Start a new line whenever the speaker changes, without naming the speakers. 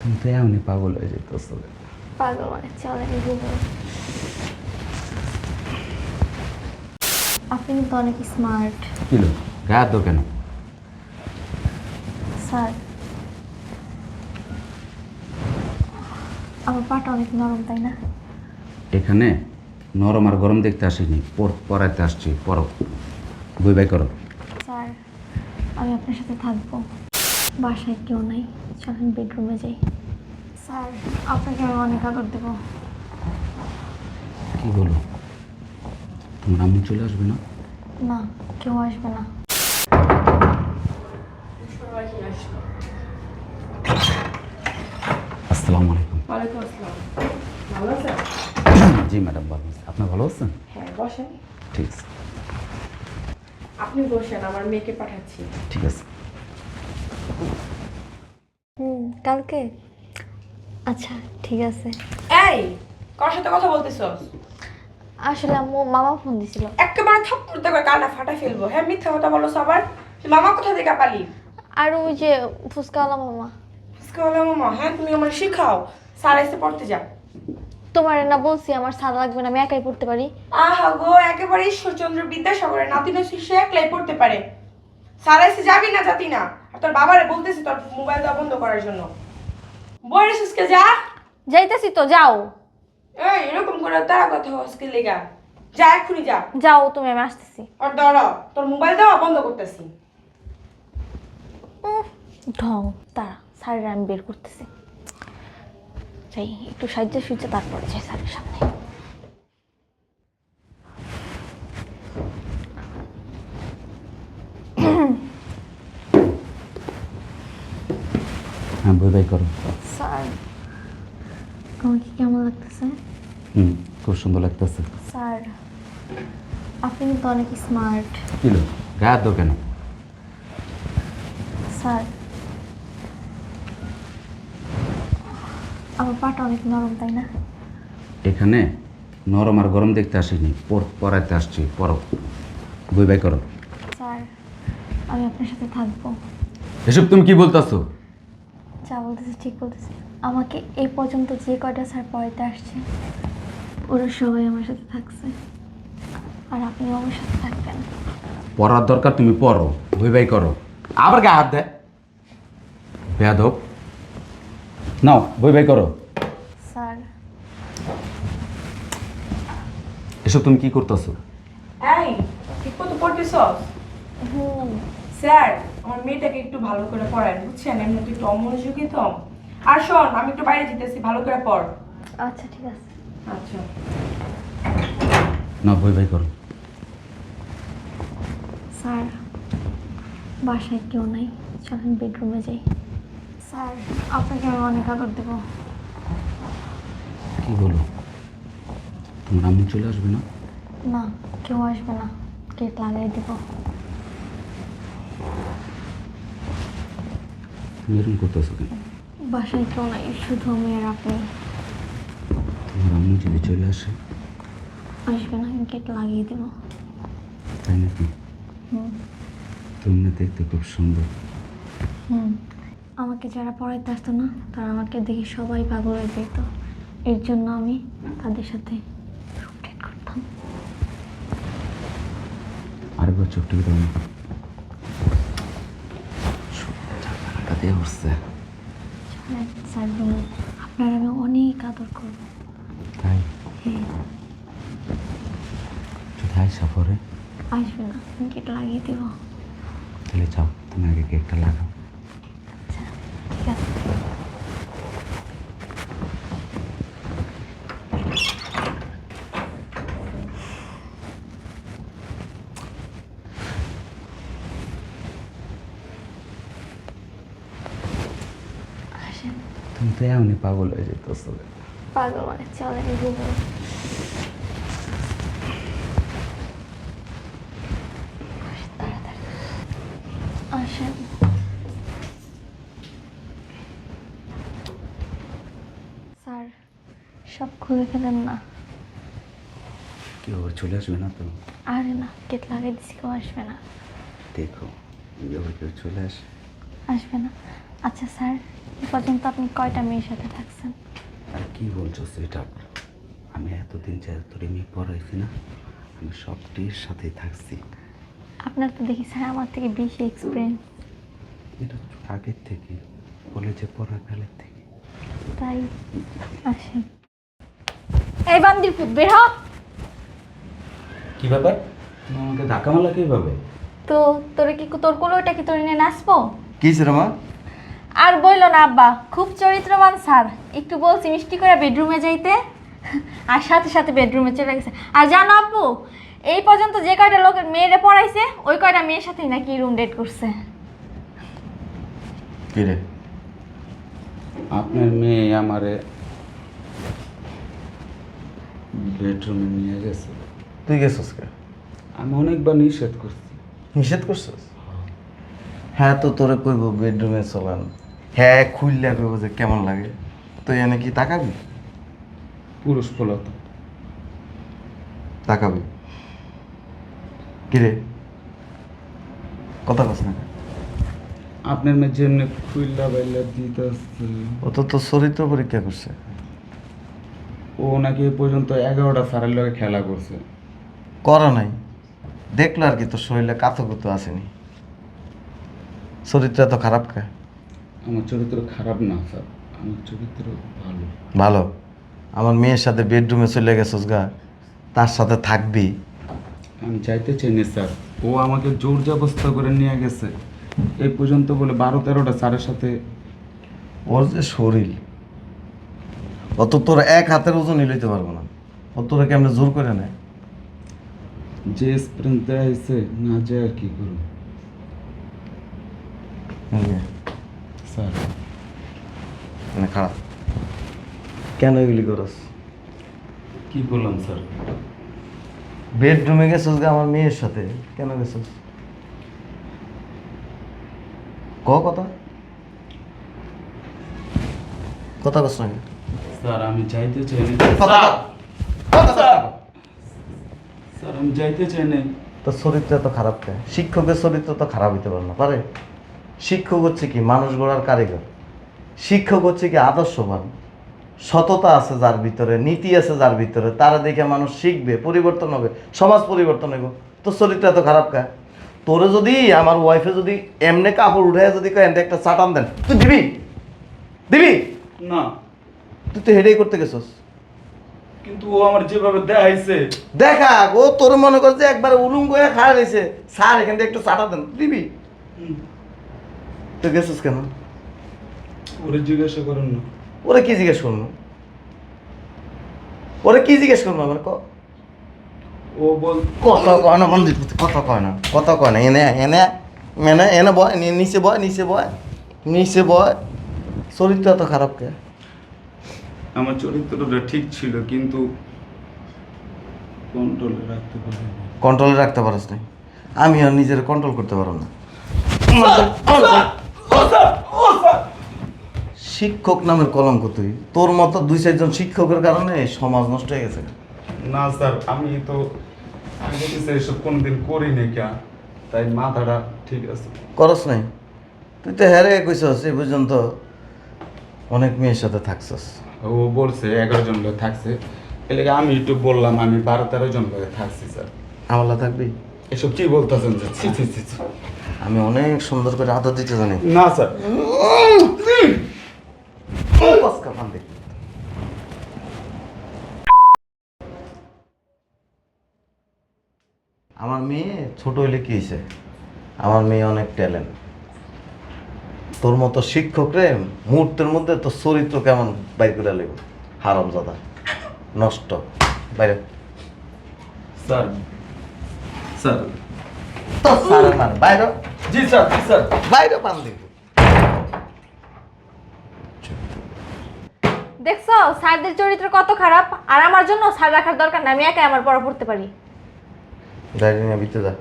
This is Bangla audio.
তো পাগল হয়ে যেতেছ।
পাগল মানে চলে আপনি কিন্তু অনেক স্মার্ট
কিলো হাত দাও কেন?
স্যার আমার পাটা অনেক নরম তাই না?
এখানে নরম আর গরম দেখতে আসিনি। পড়াইতে আসছি পড়ো বই বাই করো।
স্যার আমি আপনার সাথে থাকব। বাসায় কেউ নাই। চলেন বেডরুমে যাই। স্যার আপনাকে আমি অনেক আদর দেবো।
কি বলো তোমার আম্মু চলে আসবে না?
না কেউ আসবে না।
আসসালামু আলাইকুম।
ওয়ালাইকুম আসসালাম। ভালো আছেন?
জি ম্যাডাম ভালো আছি। আপনি ভালো আছেন?
হ্যাঁ বসেন।
ঠিক আছে।
আপনি বসেন আমার মেয়েকে পাঠাচ্ছি।
ঠিক আছে।
হুম কালকে? আচ্ছা ঠিক আছে।
এই কার সাথে কথা বলতেছস?
আসলে আম্মু মামা ফোন দিছিল।
একেবারে থাপ্পড় কানটা ফাটা ফেলব। হ্যাঁ মিথ্যা কথা বলো সবার মামা কোথা থেকে পালি?
আর ওই যে ফুচকাওয়ালা মামা।
বলে মামা? হ্যাঁ তুমি আমার শিখাও। স্যার এসে পড়তে যা
তোমার না বলছি আমার সারা লাগবে না আমি একাই পড়তে পারি।
আহা গো একেবারে ঈশ্বরচন্দ্র বিদ্যাসাগরের নাতি নসি সে একলাই পড়তে পারে। স্যার এসে যাবি না যাতি না। তোর বাবারে বলতেছি তোর মোবাইল দেওয়া বন্ধ করার জন্য। বইয়ের সুস্কে যা।
যাইতেছি তো যাও।
এই এরকম করে তারা কথা আজকে লেগা? যা এক্ষুনি যা।
যাও তুমি আমি আসতেছি।
আর দাঁড়া তোর মোবাইল দেওয়া বন্ধ করতেছি।
ঢং। তারা স্যারের আমি বের করতেছি। যাই একটু সাহায্য সুজ্য তারপরে যাই স্যারের সামনে।
হ্যাঁ বাই করো।
স্যার আমাকে কেমন লাগতেছে?
হুম খুব সুন্দর লাগতেছে।
স্যার আপনি কিন্তু অনেক স্মার্ট।
কিলো গায়ে হাত দাও কেন?
স্যার আমার পাটা অনেক নরম তাই না?
এখানে নরম আর গরম দেখতে আসিনি পর পড়াইতে আসছি পড়ো বই বাই করো।
স্যার আমি আপনার সাথে থাকব।
এসব তুমি কি বলতেছো?
বলতেছি ঠিক বলতেছি। আমাকে এই পর্যন্ত যে কয়টা স্যার পড়াইতে আসছে। ওরা সবাই আমার সাথে থাকছে। আর আপনিও আমার সাথে থাকবেন।
পড়ার দরকার তুমি পড়ো বই বাই করো। আবার গায়ে হাত দেয় বেয়াদব। নাও বই বাই করো।
স্যার।
এসব তুমি কি করতেছো?
এই ঠিক মতো পড়তেছস?
হুম।
স্যার আমার মেয়েটাকে একটু ভালো করে পড়ায় বুঝছেন? এমনি তো একটু অমনোযোগী তো। আর শোন আমি একটু বাইরে যেতেছি ভালো করে পড়।
আচ্ছা ঠিক আছে।
আচ্ছা।
না বই বাই করো।
স্যার বাসায় কেউ নাই। চলেন বেডরুমে যাই। স্যার আপনাকে আমি অনেক আদর দেবো।
কি বলো? তোমার আম্মু চলে আসবে না?
না কেউ আসবে না। গেট লাগাই দেবো।
তুমি এরকম করতেছো কেন?
বাসায় কেউ নাই শুধু আমি আর আপনি।
তোমার আম্মু যদি চলে আসে?
আসবে না গেট লাগিয়ে দেবো।
তাই নাকি?
হুম।
তুমি না দেখতে খুব সুন্দর।
হুম। আমাকে যারা পড়াইতে আসতো না তারা আমাকে দেখে সবাই পাগল হয়ে যেত। এর জন্য আমি তাদের সাথে করতাম।
আরেকবার চোখটা দাও না চাকাটা দিয়ে উঠছে।
স্যার রুমে আপনার আমি অনেক আদর করব।
তাই?
হ্যাঁ।
যদি আইসা পরে
আসবে না গেট লাগিয়ে দেবো।
তাহলে যাও তুমি আগে কেকটা লাগাও। তো এমনই পাগল হয়ে যেতেছ।
পাগল মানে রুমে আসেন, স্যার সব খুলে ফেলেন না।
কেউ চলে আসবে না তো?
আরে না গেট লাগাই দিছি কেউ আসবে না।
দেখো কেউ চলে আসে।
আসবে না। আচ্ছা স্যার এ পর্যন্ত আপনি কয়টা মেয়ের সাথে থাকছেন?
আর কি বলছো সেটা? আমি এতদিন যে তোর মেয়ে পড়াইছি না আমি সবটির সাথেই থাকছি।
আপনার তো দেখি স্যার আমার থেকে বেশি এক্সপিরিয়েন্স
এটা আগের থেকে কলেজে পড়াকালের থেকে।
তাই আসেন। এই বান্দির ফুট বের হ
কি ব্যাপার? তুমি আমাকে ধাক্কা মারলা কীভাবে?
তো তোরে কি তোর কোলোটা কি তোর নিয়ে নাচবো?
কি রে মা?
আর বইল না আব্বা। খুব চরিত্রবান স্যার। একটু বলছি মিষ্টি করে বেডরুমে যাইতে। আর সাথে সাথে বেডরুমে চলে গেছে। আর জানো আপু এই পর্যন্ত যে কয়টা লোকের মেয়েরে পড়াইছে ওই কয়টা মেয়ের সাথেই নাকি রুম ডেট করছে।
কি রে?
আপনার মেয়ে আমারে বেডরুমে নিয়ে গেছে।
তুই গেছিস কে?
আমি অনেকবার নিষেধ করছি।
নিষেধ করছিস? হ্যাঁ তো তোরে কইব বেডরুমে চলান। হ্যাঁ খুললে কইব যে কেমন লাগে। তুই এনে কি তাকাবি?
পুরুষ ফলত
তাকাবি। কিরে? কথা কস না।
আপনার মেয়ে যেমনি খুইল্লা বাইল্লা দিতে আসছে।
ও তো তোর চরিত্র পরীক্ষা করছে।
ও নাকি এ পর্যন্ত এগারোটা সারের লগে খেলা করছে।
করা নাই। দেখল আর কি তোর শরীরে কাতকুতো আসেনি। চরিত্র এত খারাপ খায়
আমার চরিত্র খারাপ না স্যার। আমার চরিত্র ভালো।
ভালো? আমার মেয়ের সাথে বেডরুমে চলে গেছিস গা তার সাথে থাকবি।
আমি চাইতে চাইনি স্যার। ও আমাকে জোর জবস্তা করে নিয়ে গেছে। এই পর্যন্ত বলে বারো তেরোটা স্যারের সাথে
ওর যে শরীর অত তোর এক হাতের ওজন লইতে পারব না। ও তোরা কেমনে জোর করে নেয়?
যে এক্সপিরিয়েন্স দেওয়া হয়েছে না যায় আর কি করব? স্যার
খারাপ কেন এগুলি করস
কি বললাম স্যার
বেডরুমে গেছিস গা আমার মেয়ের সাথে কেন গেছিস ক কথা কথা কস না
স্যার আমি যাইতে চাই না। স্যার আমি যাইতে চাই না
তোর চরিত্র এত খারাপ কে? শিক্ষকের চরিত্র তো খারাপ হইতে পারে না পারে? শিক্ষক হচ্ছে কি মানুষ গড়ার কারিগর। শিক্ষক হচ্ছে কি আদর্শবান। সততা আছে যার ভিতরে নীতি আছে যার ভিতরে তারা দেখে মানুষ শিখবে পরিবর্তন হবে সমাজ পরিবর্তন হবে তোর চরিত্র এত খারাপ কা তোরে যদি আমার ওয়াইফে যদি এমনি কাপড় উঠে যদি কয় এনতে একটা চাটান দেন। তুই দিবি? দিবি?
না।
তুই তো হেডেই করতে গেছস।
কিন্তু ও আমার যেভাবে দেখাইছে।
দেখা ও তোর মনে কর যে একবার উলুঙ্গ হয়ে খাড়া রয়েছে স্যার এখান থেকে একটু চাটা দেন। দিবি? তুই গেছিস কেন?
ওরে জিজ্ঞাসা করেন না।
ওরে কি জিজ্ঞেস করব ওরে কি জিজ্ঞেস করব আমার? ক
ও বল
কথা কয় না বন্ধু কথা কয় না কথা কয় না। এনে এনে এনে এনে বয় নিচে বয় নিচে বয় নিচে বয়। চরিত্র এত খারাপ কে?
আমার চরিত্রটা ঠিক ছিল কিন্তু কন্ট্রোলে রাখতে পারিনি।
কন্ট্রোলে রাখতে পারিস না আমি আর নিজের কন্ট্রোল করতে পারব না। শিক্ষক নামের কলঙ্ক তুই। তোর মতো দুই চারজন শিক্ষকের কারণে সমাজ নষ্ট হয়ে গেছে।
না স্যার আমি তো পিছে এসব কোনোদিন করিনি কে। তাই মাথাটা ঠিক আছে।
করস নাই। তুই তো হেরে কইছস এই পর্যন্ত অনেক মেয়ের সাথে থাকছস।
ও বলছে এগারো জন লোক থাকছে। এলাকা আমি একটু বললাম আমি বারো তেরো জন লোক থাকছি স্যার।
আমলা থাকবি?
এসব কি বলতেছেন স্যার? ছি ছি ছি।
আমি অনেক সুন্দর করে আদর দিতে জানি।
না স্যার।
আমার মেয়ে ছোট হইলে কি হয়েছে আমার মেয়ে অনেক ট্যালেন্ট তোর মতো শিক্ষক রে মুহূর্তের মধ্যে তোর চরিত্র কেমন বাইর করে লেব হারাম জাদা নষ্ট। বাইরে।
Sir sir.
তো সারে মার বাইরে।
জি স্যার জি স্যার।
বাইরে পান দিব।
দেখছ স্যারদের চরিত্র কত খারাপ আর আমার জন্য স্যার রাখার দরকার না আমি একাই আমার পড়া পড়তে পারি।
দাঁড়িয়ে নিয়ে ভিতরে যা।